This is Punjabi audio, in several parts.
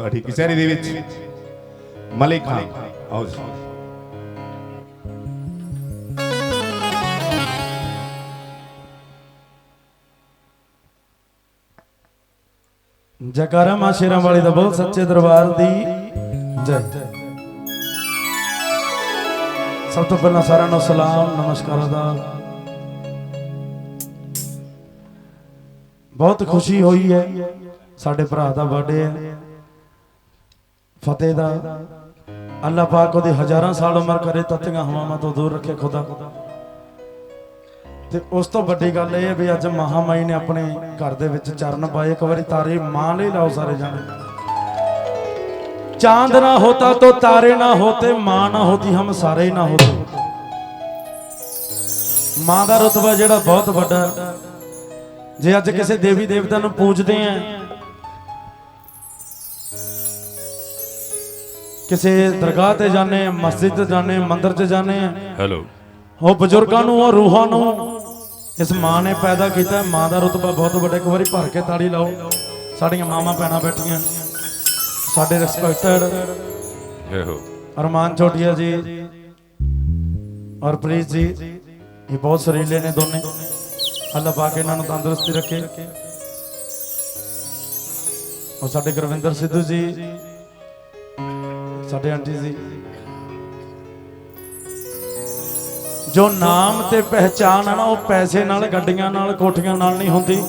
ਤੁਹਾਡੀ ਕਚਹਿਰੀ ਦੇ ਵਿੱਚ। ਮਲਿਕ ਖਾਨ ਆਓ ਜੀ। ਜਕਾਰਾ ਮਾਂ ਸ਼ੇਰਾਂ ਵਾਲੀ ਦਾ ਬਹੁਤ ਸੱਚੇ ਦਰਬਾਰ ਦੀ ਜੈ। ਸਭ ਤੋਂ ਪਹਿਲਾਂ ਸਾਰਿਆਂ ਨੂੰ ਸਲਾਮ ਨਮਸਕਾਰ ਦਾ ਬਹੁਤ ਖੁਸ਼ੀ ਹੋਈ ਹੈ ਸਾਡੇ ਭਰਾ ਦਾ ਬਰਥਡੇ ਹੈ। ਫਤਿਹ ਦਾ। ਅੱਲਾ ਪਾਕ ਉਹਦੀ ਹਜ਼ਾਰਾਂ ਸਾਲ ਉਮਰ ਕਰੇ, ਤਤੀਆਂ ਹਵਾਵਾਂ ਤੋਂ ਦੂਰ ਰੱਖੇ ਖੁਦਾ। ਤੇ ਉਸ ਤੋਂ ਵੱਡੀ ਗੱਲ ਇਹ ਵੀ ਅੱਜ ਮਹਾਮਾਈ ਨੇ ਆਪਣੇ ਘਰ ਦੇ ਵਿੱਚ ਚਰਨ ਪਾਏ। ਇੱਕ ਵਾਰੀ ਤਾਰੇ ਮਾਂ ਲਈ ਲਾਓ ਸਾਰੇ ਜਾਣੇ। ਚਾਂਦ ਨਾ ਹੋਤਾ ਤੋ ਤਾਰੇ ਨਾ ਹੋਤੇ, ਮਾਂ ਨਾ ਹੋਤੀ ਹਮ ਸਾਰੇ ਨਾ ਹੋਤੇ। ਮਾਂ ਦਾ ਰਤਬਾ ਜਿਹੜਾ ਬਹੁਤ ਵੱਡਾ ਜੇ ਅੱਜ ਕਿਸੇ ਦੇਵੀ ਦੇਵਤਾ ਨੂੰ ਪੂਜਦੇ ਆਂ ਕਿਸੇ ਦਰਗਾਹ ਤੇ ਆ ਮਸਜਿਦ ਤੇ ਆ ਮੰਦਿਰ 'ਚ ਆ। ਹੈਲੋ ਉਹ ਬਜ਼ੁਰਗਾਂ ਨੂੰ ਉਹ ਰੂਹਾਂ ਨੂੰ ਇਸ ਮਾਂ ਨੇ ਪੈਦਾ ਕੀਤਾ। ਮਾਂ ਦਾ ਰਤਬਾ ਬਹੁਤ ਵੱਡਾ। ਇੱਕ ਵਾਰੀ ਭਰ ਕੇ ਤਾੜੀ ਲਾਓ। ਸਾਡੀਆਂ ਮਾਵਾਂ ਭੈਣਾਂ ਬੈਠੀਆਂ। ਸਾਡੇ ਰਿਸਪੈਕਟਡ ਇਹੋ ਅਰਮਾਨ ਚੋਟੀਆ ਜੀ ਔਰ ਪ੍ਰੀਤ ਜੀ ਇਹ ਬਹੁਤ ਸਰੀਲੇ ਨੇ ਦੋਨੇ। ਅੱਲਾਹ ਪਾਕ ਇਹਨਾਂ ਨੂੰ ਤੰਦਰੁਸਤੀ ਰੱਖੇ। ਔਰ ਸਾਡੇ ਗੁਰਵਿੰਦਰ ਸਿੱਧੂ ਜੀ ਸਾਡੇ ਆਂਟੀ ਜੀ। ਜੋ ਨਾਮ ਤੇ ਪਹਿਚਾਨ ਆ ਨਾ ਉਹ ਪੈਸੇ ਨਾਲ ਗੱਡੀਆਂ ਨਾਲ ਕੋਠੀਆਂ ਨਾਲ ਨਹੀਂ ਹੁੰਦੀ।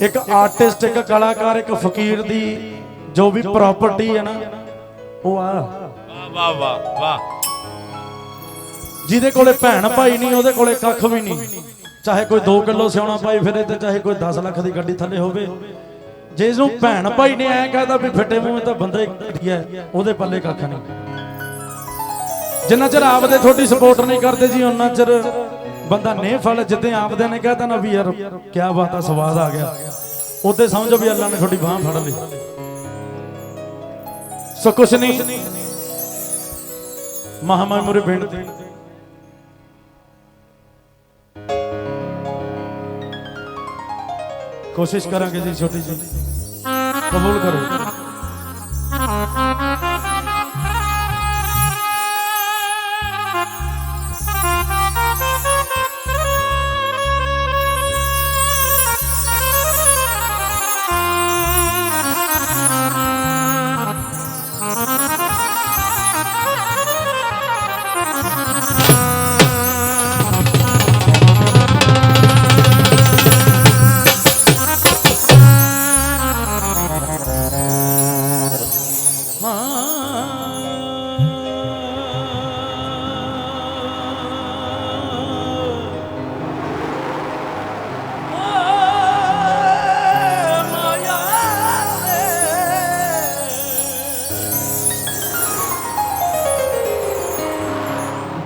ਇੱਕ ਆਰਟਿਸਟ ਇੱਕ ਕਲਾਕਾਰ ਇੱਕ ਫਕੀਰ ਦੀ ਜੋ ਵੀ ਪ੍ਰਾਪਰਟੀ ਹੈ ਨਾ ਉਹ ਆ। ਵਾਹ ਵਾਹ ਵਾਹ ਜਿਹਦੇ ਕੋਲੇ ਭੈਣ ਭਾਈ ਨਹੀਂ ਉਹਦੇ ਕੋਲੇ ਕੱਖ ਵੀ ਨਹੀਂ। ਚਾਹੇ ਕੋਈ 2 ਕਿਲੋ ਸਿਉਣਾ ਪਾਈ ਫਿਰੇ ਤੇ ਚਾਹੇ ਕੋਈ 10 ਲੱਖ ਦੀ ਗੱਡੀ ਥੱਲੇ ਹੋਵੇ। ਜੇ ਇਸਨੂੰ ਭੈਣ ਭਾਈ ਨੇ ਐ ਕਹਦਾ ਵੀ ਫਿੱਟੇ ਮੂੰਹ ਤਾਂ ਬੰਦਾ ਹੀ ਘਟਿਆ ਉਹਦੇ ਪੱਲੇ ਕੱਖ ਨਹੀਂ। ਜਿੰਨਾ ਚਿਰ ਆਪਦੇ ਤੁਹਾਡੀ ਸਪੋਰਟ ਨਹੀਂ ਕਰਦੇ ਜੀ ਉਹਨਾਂ ਚਿਰ ਬੰਦਾ ਨੇ ਫਲ ਜਿੱਦੇ ਆਪਦੇ ਨੇ ਕਹਤਾ ਨਾ ਵੀ ਯਾਰ ਕੀ ਬਾਤ ਆ ਸਵਾਦ ਆ ਗਿਆ। ਉਹਦੇ ਸਮਝੋ ਵੀ ਅੱਲਾ ਨੇ ਤੁਹਾਡੀ ਬਾਹ ਫੜ ਲਈ। ਸੋ ਕੁਛ ਨਹੀਂ। ਮਹਾਮਾਈ ਮੁਰੇ ਬੇਨਤੀ ਕੋਸ਼ਿਸ਼ ਕਰਾਂਗੇ ਜੀ ਛੋਟੀ ਜੀ। ਕਬੂਲ ਕਰੋ।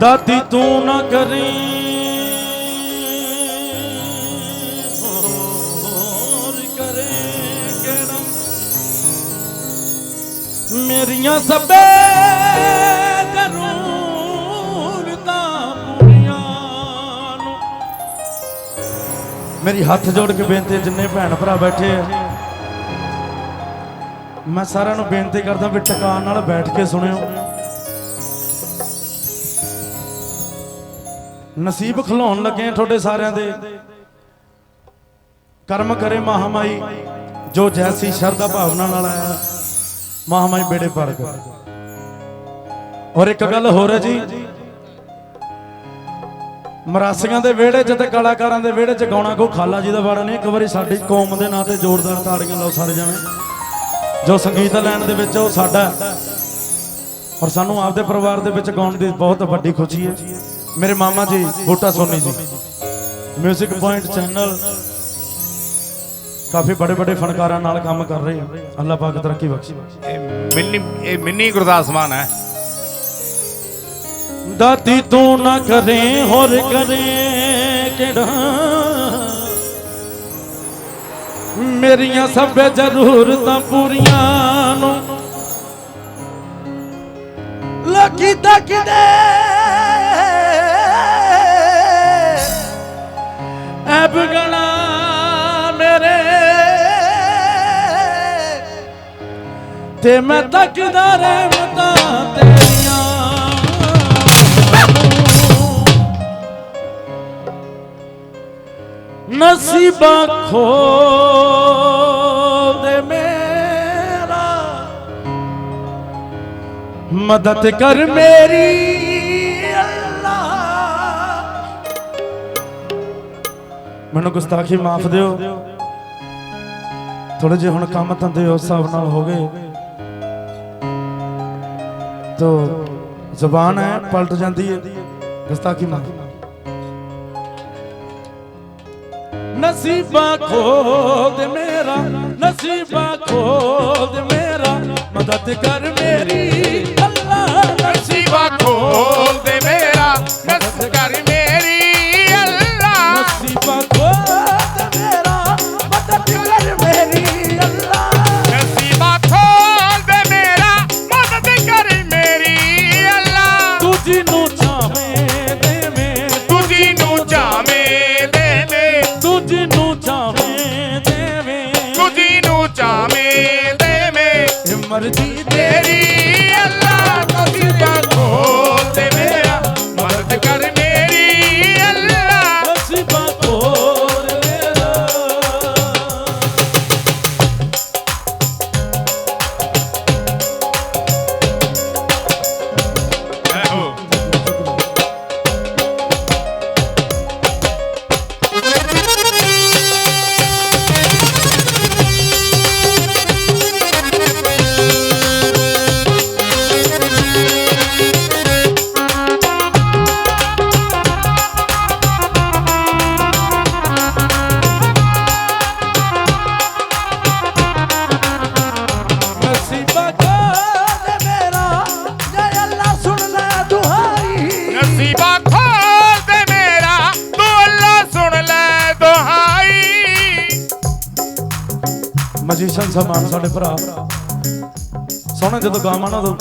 ਦਾਦੀ ਤੂੰ ਨਾ ਕਰੀ। ਹੋਰ ਕਰੇ ਕਿਹੜਾ? ਮੇਰੀਆਂ ਸਭੇ ਜ਼ਰੂਰਤਾਂ ਪੂਰੀਆਂ ਨੂੰ। ਮੇਰੀ ਹੱਥ ਜੋੜ ਕੇ ਬੇਨਤੀ ਜਿੰਨੇ ਭੈਣ ਭਰਾ ਬੈਠੇ ਆ, ਮੈਂ ਸਾਰਿਆਂ ਨੂੰ ਬੇਨਤੀ ਕਰਦਾ ਵੀ ਟਿਕਾਣ ਨਾਲ ਬੈਠ ਕੇ ਸੁਣਿਓ। ਨਸੀਬ ਖਲਾਉਣ ਲੱਗੇ ਤੁਹਾਡੇ ਸਾਰਿਆਂ ਦੇ। ਕਰਮ ਕਰੇ ਮਹਾਮਾਈ, ਜੋ ਜੈਸੀ ਸ਼ਰਧਾ ਭਾਵਨਾ ਨਾਲ ਆਇਆ, ਮਹਾਮਾਈ ਬੇੜੇ ਪਾਰ ਕਰ ਔਰ ਇੱਕ ਗੱਲ ਹੋਰ ਹੈ ਜੀ, ਮਰਾਸੀਆਂ ਦੇ ਵਿਹੜੇ 'ਚ ਤੇ ਕਲਾਕਾਰਾਂ ਦੇ ਵਿਹੜੇ 'ਚ ਗਾਉਣਾ ਕੋ ਖਾਲਾ ਜੀ ਦਾ ਵਾੜਾ ਨਹੀਂ, ਇੱਕ ਵਾਰੀ ਸਾਡੀ ਕੌਮ ਦੇ ਨਾਂ ਤੇ ਜ਼ੋਰਦਾਰ ਤਾੜੀਆਂ ਲਾਓ ਸਾਰੇ ਜਣੇ। ਜੋ ਸੰਗੀਤ ਲੈਣ ਦੇ ਵਿੱਚ ਉਹ ਸਾਡਾ ਔਰ ਸਾਨੂੰ ਆਪਦੇ ਪਰਿਵਾਰ ਦੇ ਵਿੱਚ ਗਾਉਣ ਦੀ ਬਹੁਤ ਵੱਡੀ ਖੁਸ਼ੀ ਹੈ। ਮੇਰੇ ਮਾਮਾ ਜੀ ਬੂਟਾ ਸੋਨੀ ਜੀ। 뮤직 ਪੁਆਇੰਟ ਚੈਨਲ ਕਾਫੀ ਬੜੇ ਬੜੇ ਫਨਕਾਰਾਂ ਨਾਲ ਕੰਮ ਕਰ ਰਹੇ ਆ। ਅੱਲਾਹ ਪਾਕ ਤਰੱਕੀ ਬਖਸ਼ੇ। ਇਹ ਮਿੰਨੀ ਇਹ ਮਿੰਨੀ ਗੁਰਦਾਸ ਮਾਨ ਹੈ। ਦਾਤੀ ਤੂੰ ਨਾ ਕਰੇ ਹੋਰ ਕਰੇ ਕਿਹੜਾ? ਮੇਰੀਆਂ ਸਭ ਜ਼ਰੂਰਤਾਂ ਪੂਰੀਆਂ ਨੂੰ ਲੱਕੀ ਤੱਕਦੇ ਐ ਬਗਣਾ ਮੇਰੇ। ਤੇ ਮੈਂ ਤੱਕਦਾ ਰਹਿਮਤਾਂ ਤੇਰੀਆਂ ਨਸੀਬਾਂ ਖੋਲ ਦੇ ਮੇਰਾ। ਮਦਦ ਕਰ ਮੇਰੀ। ਮੈਨੂੰ ਗੁਸਤਾਖੀ ਮਾਫ ਦਿਓ। ਥੋੜੇ ਜਿਹੇ ਹੁਣ ਕੰਮ ਧੰਦੇ ਉਸ ਹਿਸਾਬ ਨਾਲ ਹੋ ਗਏ। ਤੋ ਜ਼ਬਾਨ ਹੈ ਪਲਟ ਜਾਂਦੀ ਹੈ ਗੁਸਤਾਖੀ ਮਾਫ। ਨਸੀਬਾਂ ਖੋਲ ਮੇਰਾ, ਨਸੀਬਾਂ ਖੋਲ ਮੇਰਾ। ਮਦਦ ਕਰ ਮਜੀਸ਼ਨ ਸਮਾਨ ਸਾਡੇ ਭਰਾ। ਸੋਹਣੇ ਜਦੋਂ ਗਾਵਾਂ ਨਾ ਉਦੋਂ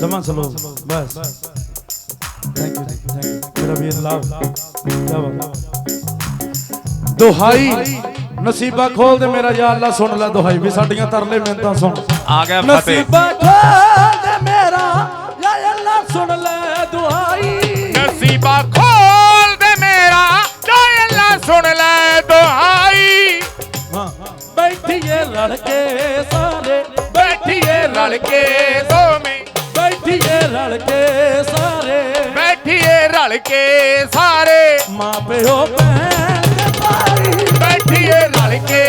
ਜਮਾ ਸਲੋ ਬਸ। ਥੈਂਕ ਯੂ ਥੈਂਕ ਯੂ ਮੇਰਾ ਵੀਰ ਲਵ ਬਾਤ ਦੁਹਾਈ ਨਸੀਬਾ ਖੋਲ ਦੇ ਮੇਰਾ ਯਾ ਅੱਲਾ ਸੁਣ ਲੈ ਦੁਹਾਈ ਵੀ ਸਾਡੀਆਂ ਤਰਲੇ ਮਿੰਤਾਂ ਸੁਣ। ਆ ਗਿਆ ਫਤਿਹ। ਨਸੀਬਾ ਖੋਲ ਦੇ ਮੇਰਾ ਯਾ ਅੱਲਾ ਸੁਣ ਲੈ ਦੁਹਾਈ। ਨਸੀਬਾ ਖੋਲ ਦੇ ਮੇਰਾ ਜਾ ਅੱਲਾ ਸੁਣ ਲੈ ਦੁਹਾਈ। ਬੈਠੀਏ ਲੜਕੇ ਸਾਰੇ। ਬੈਠੀਏ ਰਲ ਕੇ ਦੋਵੇਂ ਬੈਠੀਏ ਰਲ ਕੇ ਸਾਰੇ। ਬੈਠੀਏ ਰਲ ਕੇ ਸਾਰੇ। ਮਾਂ ਪਿਓ ਭੈਣ ਤੇ ਭਾਈ। ਬੈਠੀਏ ਰਲ ਕੇ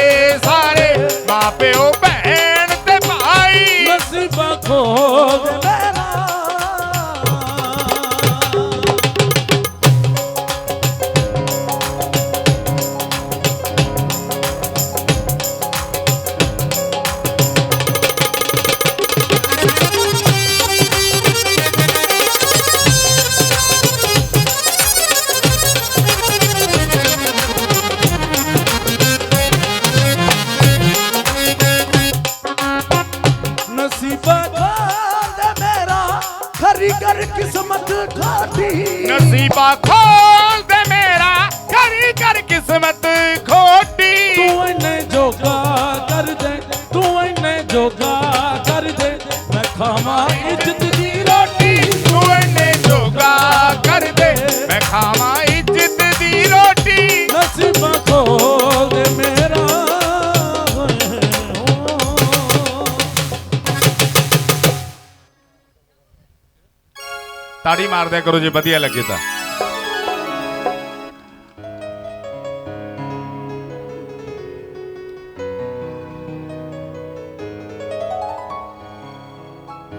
ਸਾਰੇ। ਮਾਂ ਪਿਓ ਭੈਣ ਤੇ ਭਾਈ। ਨਸੀਬਾਂ ਖੋਲ ਖਾਟੀ ਨਸੀਬਾ ਖੋਲ ਦੇ ਮੇਰਾ ਕਰੀ ਕਰ ਕਿਸਮਤ ਖੋਟੀ ਤਾੜੀ ਮਾਰਦਿਆ ਕਰੋ ਜੇ ਵਧੀਆ ਲੱਗੇ ਤਾਂ।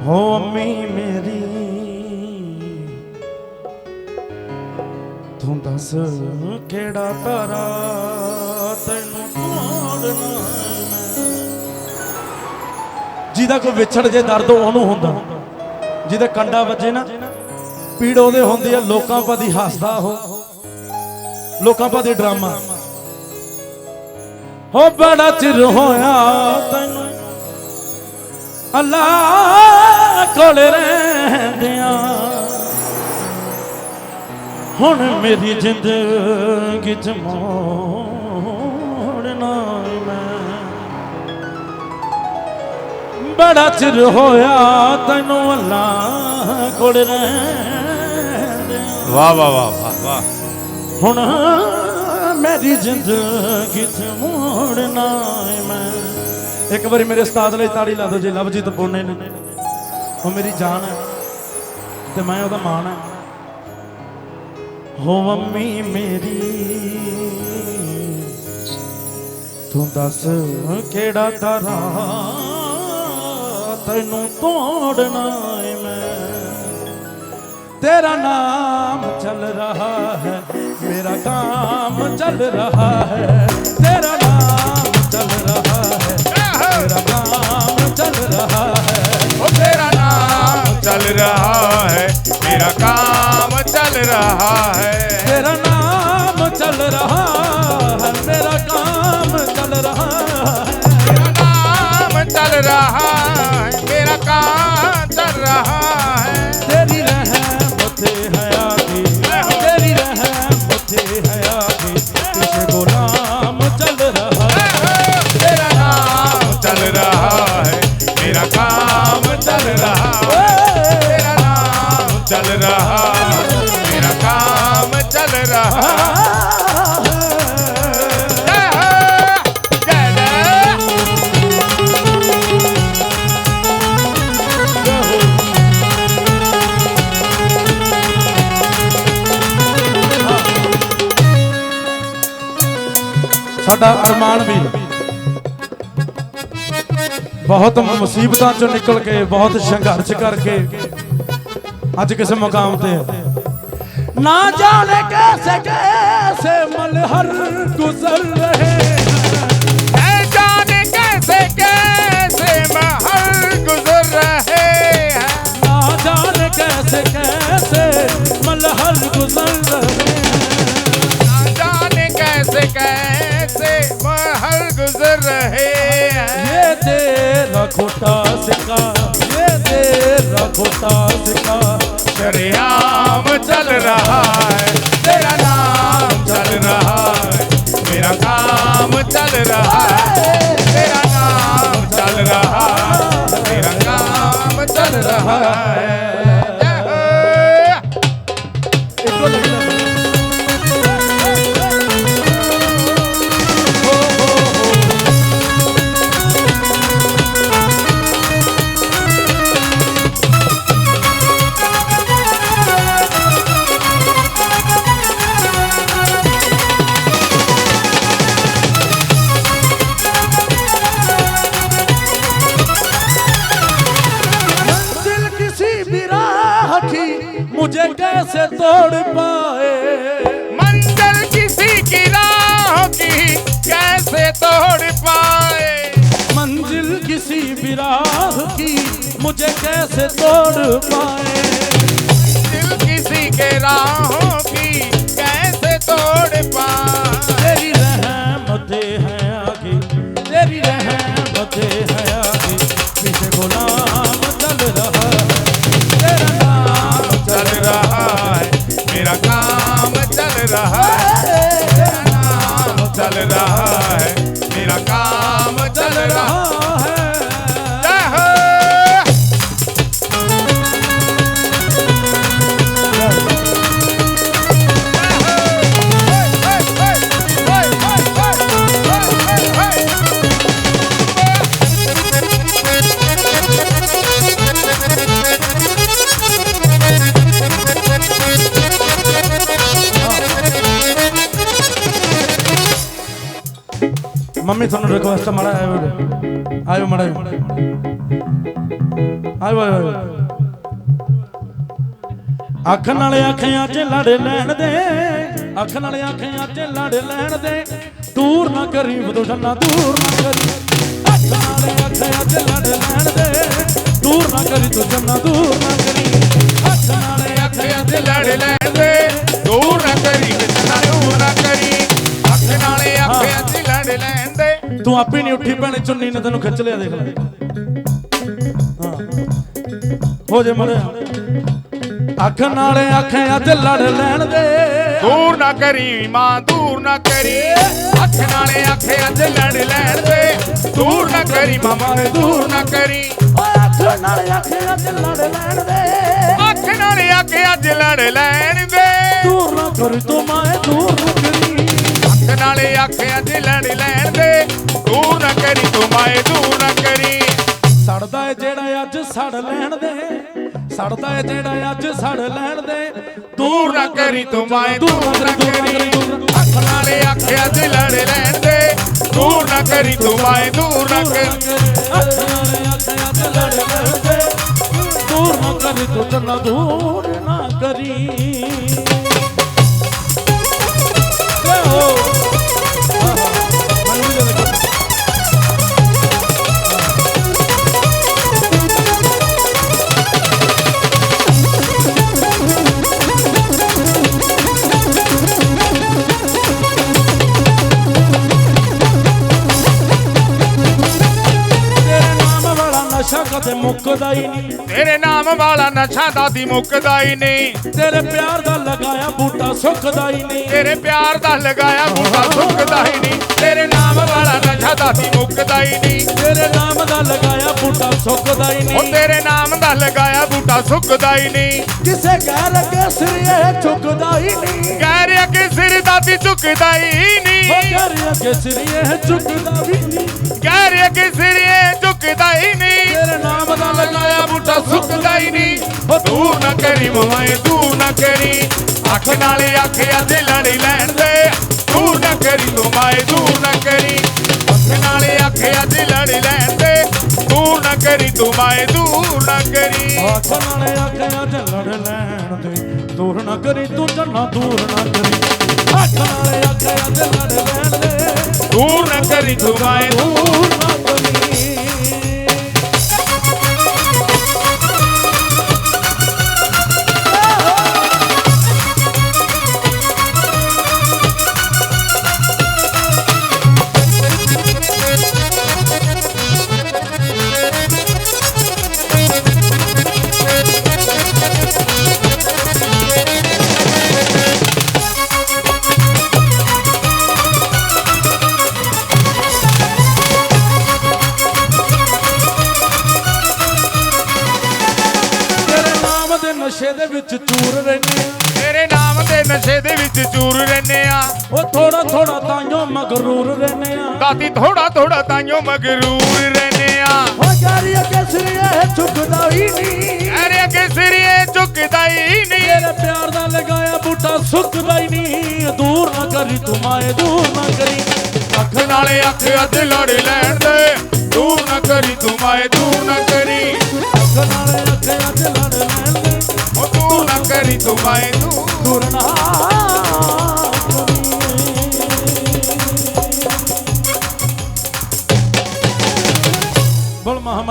ਹੋ ਅੰਮੀ ਮੇਰੀ, ਤੂੰ ਦੱਸ ਕਿਹੜਾ ਤਾਰਾ, ਤੈਨੂੰ ਤੋੜਨਾ ਜਿਹਦਾ ਕੋਈ ਵਿਛੜ ਜੇ ਦਰਦ ਉਹਨੂੰ ਹੁੰਦਾ। ਜਿਹਦੇ ਕੰਡਾ ਵੱਜੇ ਨਾ ਪੀੜ ਉਹਦੇ ਹੁੰਦੀ ਆ, ਲੋਕਾਂ ਪਾਦੀ ਹੱਸਦਾ ਉਹ। ਲੋਕਾਂ ਪਾਦੀ ਡਰਾਮਾ। ਹੋ ਬੜਾ ਚਿਰ ਹੋਇਆ ਤੈਨੂੰ। ਅੱਲਾ ਕੋਲ ਰਹਿੰਦਿਆਂ। ਹੁਣ ਮੇਰੀ ਜ਼ਿੰਦਗੀ ਚ ਮੋੜਨਾ ਮੈਂ। ਬੜਾ ਚਿਰ ਹੋਇਆ ਤੈਨੂੰ ਅੱਲਾ ਕੋਲ ਰਹਿ ਵਾਹ ਵਾਹ ਵਾਹ ਵਾਹ ਵਾਹ। ਹੁਣ ਮੇਰੀ ਜ਼ਿੰਦਗੀ ਚ ਮੋੜਨਾ ਏ ਮੈਂ। ਇੱਕ ਵਾਰੀ ਮੇਰੇ ਉਸਤਾਦ ਲਈ ਤਾੜੀ ਲਾ ਦਿਓ ਜੀ ਲਵਜੀਤ ਪੋਨੇ ਨੇ। ਉਹ ਮੇਰੀ ਜਾਨ ਹੈ ਤੇ ਮੈਂ ਉਹਦਾ ਮਾਣ ਹੈ। ਹੋ ਮੰਮੀ ਮੇਰੀ, ਤੂੰ ਦੱਸ ਕਿਹੜਾ ਤਾਰਾ ਤੈਨੂੰ ਤੋੜਨਾ ਏ तेरा नाम चल रहा है मेरा काम चल रहा है तेरा नाम चल रहा है मेरा काम चल रहा है ओ तेरा नाम चल रहा है मेरा काम चल रहा है ਸਾਡਾ ਅਰਮਾਨ ਵੀ। ਬਹੁਤ ਮੁਸੀਬਤਾਂ ਚੋਂ ਨਿਕਲ ਕੇ ਬਹੁਤ ਸੰਘਰਸ਼ ਕਰਕੇ ਅੱਜ ਕਿਸੇ ਮੁਕਾਮ ਤੇ ਹੈ ਨਾ ਜਾਣੇ ਕੈਸੇ ਕੈਸੇ ਮਲਹਰ ਗੁਜ਼ਰ ਰਹੇ। ਕੈਸੇ ਕੈਸੇ ਮਹਰ ਗੁਜ਼ਰ ਰਹੇ। ਖੋਟਾ ਸਿੱਕਾ ਇਹ ਤੇਰਾ ਖੋਟਾ ਸਿੱਕਾ। ਸ਼ਰਿਆਮ ਚੱਲ ਰਹਾ ਹੈ, ਤੇਰਾ ਨਾਮ ਚੱਲ ਰਹਾ ਹੈ, ਮੇਰਾ ਕੰਮ ਚੱਲ ਰਹਾ ਹੈ, ਤੇਰਾ ਨਾਮ ਚੱਲ ਰਹਾ ਹੈ, ਮੇਰਾ ਕੰਮ ਚੱਲ ਰਹਾ ਹੈ। ਇਹ ਕੋਲ राह की मुझे कैसे तोड़ पाए? दिल किसी के राहों की कैसे तोड़ पाए? तेरी रहमतें हैं आगे तेरी रहमतें हैं आगे। पीछे गुलाम चल रहा है? तेरा नाम चल रहा है। मेरा काम चल रहा है। तेरा नाम चल रहा है मेरा काम चल रहा है। ਤੁਹਾਨੂੰ ਰਿਕਵੈਸਟ ਮਾੜਾ ਆਇਓ ਆਇਓ ਮਾੜਾ ਜਿਹਾ। ਆਇਓ ਆਇਓ ਆਇਓ। ਅੱਖ ਨਾਲ ਅੱਖਾਂ 'ਚ ਲੜ ਲੈਣ ਦੇ, ਅੱਖ ਨਾਲ ਅੱਖਾਂ 'ਚ ਲੜ ਲੈਣ ਦੇ। ਦੂਰ ਨਾ ਕਰੀ ਬਦੋ ਜੰਨਾ ਦੂਰ ਨਾ ਕਰੀ। ਅੱਖ ਨਾਲ ਅੱਖਾਂ 'ਚ ਲੜ ਲੈਣ ਦੇ, ਦੂਰ ਨਾ ਕਰੀ ਤੂੰ ਜੰਨਾ ਦੂਰ ਨਾ ਕਰੀ। ਅੱਖ ਨਾਲ ਅੱਖਾਂ 'ਚ ਲੜ ਲੈਂਦੇ ਦੂਰ ਨਾ ਕਰੀ ਕਿਤਨਾ ਦੂਰ ਨਾ ਕਰੀ। ਅੱਖ ਨਾਲੇ ਅੱਖਾਂ 'ਚ ਲੜ ਲੈਂਦੇ ਤੂੰ ਆਪੇ ਨਹੀਂ ਉੱਠੀ ਭੈਣੇ ਚੁੰਨੀ ਨੇ ਤੈਨੂੰ ਖਿੱਚ ਲਿਆ ਦੇਖ ਲੈ। ਹਾਂ। ਹੋ ਜੇ ਮਰੇ ਅੱਖ ਨਾਲੇ ਅੱਖਾਂ ਤੇ ਲੜ ਲੈਣ ਦੇ। ਦੂਰ ਨਾ ਕਰੀ ਮਾਂ ਦੂਰ ਨਾ ਕਰੀ। ਅੱਖ ਨਾਲੇ ਅੱਖਾਂ 'ਚ ਲੜ ਲੈਣ ਦੇ। ਦੂਰ ਨਾ ਕਰੀ ਮਾਮਾ ਦੂਰ ਨਾ ਕਰੀ। ਅੱਖ ਨਾਲ ਅੱਖਾਂ ਤੇ ਲੜ ਲੈਣ ਦੇ। ਅੱਖ ਨਾਲ ਅੱਖ ਅੱਜ ਲੜ ਲੈਣ ਦੇ। ਦੂਰ ਨਾ ਕਰੀ ਤੂੰ ਮੈਂ ਦੂਰ ਨਾ ਕਰੀ। ਅੱਖ ਨਾਲ ਅੱਖ ਅੱਜ ਲੜ ਲੈਣ ਦੇ। ਨਾ ਕਰੀ ਤੂੰ ਮਾਏ ਦੂਰ ਨਾ ਕਰੀ ਸੜਦਾ ਏ ਜਿਹੜਾ ਅੱਜ ਸੜ ਲੈਣ ਦੇ ਸੜਦਾ ਏ ਜਿਹੜਾ ਅੱਜ ਸੜ ਲੈਣ ਦੇ। ਦੂਰ ਨਾ ਕਰੀ ਤੂੰ ਮਾਏ ਦੂਰ ਨਾ ਕਰੀ ਅੱਖ ਨਾਲ ਅੱਖ ਅੱਜ ਲੜ ਲੈਣ ਦੇ। ਦੂਰ ਨਾ ਕਰੀ ਤੂੰ ਮਾਏ ਦੂਰ ਨਾ ਕਰੀ ਅੱਖ ਨਾਲ ਅੱਖਾਂ ਤੇ ਲੜ ਲੈਣ ਦੇ। ਦੂਰ ਨਾ ਕਰੀ ਤੂੰ ਚੰਨਾ ਦੂਰ ਨਾ ਕਰੀ। ਜੈ ਮੁੱਕਦਾ ਹੀ ਨਹੀਂ। ਤੇਰੇ ਨਾਮ ਵਾਲਾ ਨਸ਼ਾ ਦਾਦੀ ਮੁੱਕਦਾ ਹੀ ਨਹੀਂ। ਤੇਰੇ ਪਿਆਰ ਦਾ ਲਗਾਇਆ ਬੂਟਾ ਸੁੱਕਦਾ ਹੀ ਨਹੀਂ। ਤੇਰੇ ਪਿਆਰ ਦਾ ਲਗਾਇਆ ਬੂਟਾ ਸੁੱਕਦਾ ਹੀ ਨਹੀਂ। ਤੇਰੇ ਨਾਮ ਵਾਲਾ ਨਸ਼ਾ ਦਾਦੀ ਮੁੱਕਦਾ ਹੀ ਨਹੀਂ। ਤੇਰੇ ਨਾਮ ਦਾ ਲਗਾਇਆ ਬੂਟਾ ਸੁੱਕਦਾ ਹੀ ਉਹ ਨਹੀਂ। ਤੇਰੇ ਨਾਮ ਦਾ ਲਗਾਇਆ ਬੂਟਾ ਸੁੱਕਦਾ ਹੀ ਨਹੀਂ। ਕਿਸੇ ਕਹਿ ਲੱਗੇ ਸਿਰ ਇਹ ਝੁਕਦਾ ਹੀ ਨਹੀਂ। ਰਿਹਾ ਕਿ ਸਿਰ ਦਾਦੀ ਝੁਕਦਾ ਹੀ ਹੋ ਨਹੀਂ ਰਿਹਾ ਕਿ ਸਿਰ ਇਹ ਝੁਕਦਾ ਵੀ ਨਹੀਂ। ਰਿਹਾ ਕਿ ਸਿਰ ਇਹ ਝੁਕਦਾ ਹੀ ਨਹੀਂ। ਤੇਰੇ ਨਾਮ ਦਾ ਲਗਾਇਆ ਬੂਟਾ ਸੁੱਕਦਾ ਹੀ ਨਹੀਂ। ਉਹ ਦੂਰ ਨਾ ਕਰੀ ਮਵਾਏ ਦੂਰ ਨਾ ਕਰੀ ਅੱਖ ਨਾਲ ਅੱਖ ਅੱਜ ਲੜ ਲੈਣ ਦੇ। ਦੂਰ ਨਾ ਕਰੀ ਤੂੰ ਮਾਏ ਦੂਰ ਨਾ ਕਰੀ ਅੱਖ ਨਾਲ ਅੱਖ ਅੱਜ ਲੜ ਲੈਣ ਦੇ। ਦੂਰ ਨਾ ਕਰੀ ਤੂੰ ਮਾਏ ਦੂਰ ਨਾ ਕਰੀ ਅੱਖ ਨਾਲ ਅੱਖਾਂ ਤੇ ਲੜ ਲੈਣ ਦੇ। ਦੂਰ ਨਾ ਕਰੀ ਤੂੰ ਜੰਨਾ ਦੂਰ ਨਾ ਕਰੀ। ਅੱਖ ਨਾਲ ਅੱਖਾਂ ਤੇ ਲੜ ਲੈਣ ਦੇ। ਦੂਰ ਨਾ ਕਰੀ ਤੂੰ ਮਾਏ ਦੂਰ ਨਾ ਕਰੀ। ਮਗਰੂਰ ਰਹਿੰਦੇ ਆ। ਦਾਦੀ ਥੋੜਾ ਥੋੜਾ ਤਾਈਓ ਮਗਰੂਰ ਰਹਿੰਦੇ ਆ। ਹੋ ਜਾਰੀ ਅੱਗੇ ਸਿਰ ਝੁਕਦਾ ਹੀ ਨਹੀਂ ਰਿਹਾ ਕਿ ਸਿਰ ਝੁਕਦਾ ਹੀ ਨਹੀਂ ਤੇਰੇ ਪਿਆਰ ਦਾ ਲਗਾਇਆ ਬੂਟਾ ਸੁੱਕਦਾ ਹੀ ਨਹੀਂ ਦੂਰ ਨਾ ਕਰੀ ਤੂੰ ਮਾਏ ਦੂਰ ਨਾ ਕਰੀ। ਅੱਖ ਨਾਲੇ ਅੱਖ ਅੱਜ ਲੜ ਲੈਣ ਦੇ। ਦੂਰ ਨਾ ਕਰੀ ਤੂੰ ਮਾਏ ਦੂਰ ਨਾ ਕਰੀ। ਅੱਖ ਨਾਲ ਅੱਖ ਅੱਜ ਲੜ ਲੈਣ ਦੇ। ਉਹ ਦੂਰ ਨਾ ਕਰੀ ਤੂੰ ਮਾਏ ਦੂਰ ਨਾ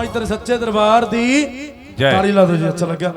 ਤੇਰੇ ਸੱਚੇ ਦਰਬਾਰ ਦੀ ਜੈ। ਤਾੜੀ ਲਾ ਦਿਓ ਜੀ ਅੱਛਾ ਲੱਗਾ